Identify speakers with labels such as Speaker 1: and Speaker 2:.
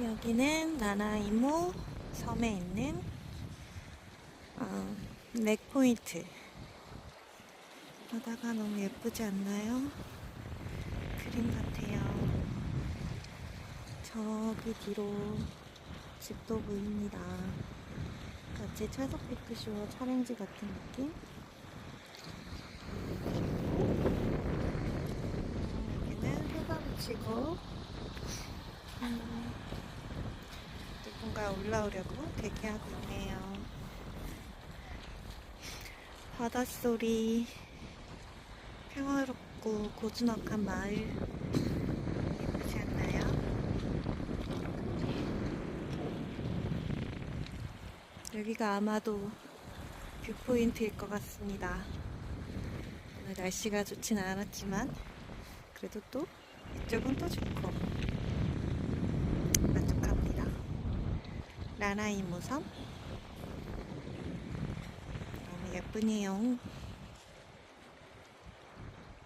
Speaker 1: 여기는 나나이모 섬에 있는 어, 렉포인트. 바다가 너무 예쁘지 않나요? 그림 같아요. 저기 뒤로 집도 보입니다. 마치 찰석 피크쇼 촬영지 같은 느낌? 여기는 해가 비치고 음, 누군가 올라오려고 대기하고 있네요. 바닷소리, 평화롭고 고즈넉한 마을? 여기가 아마도 뷰포인트일 것 같습니다. 오늘 날씨가 좋진 않았지만 그래도 또 이쪽은 또 좋고 만족합니다. 라나이무섬 너무 예쁘네요.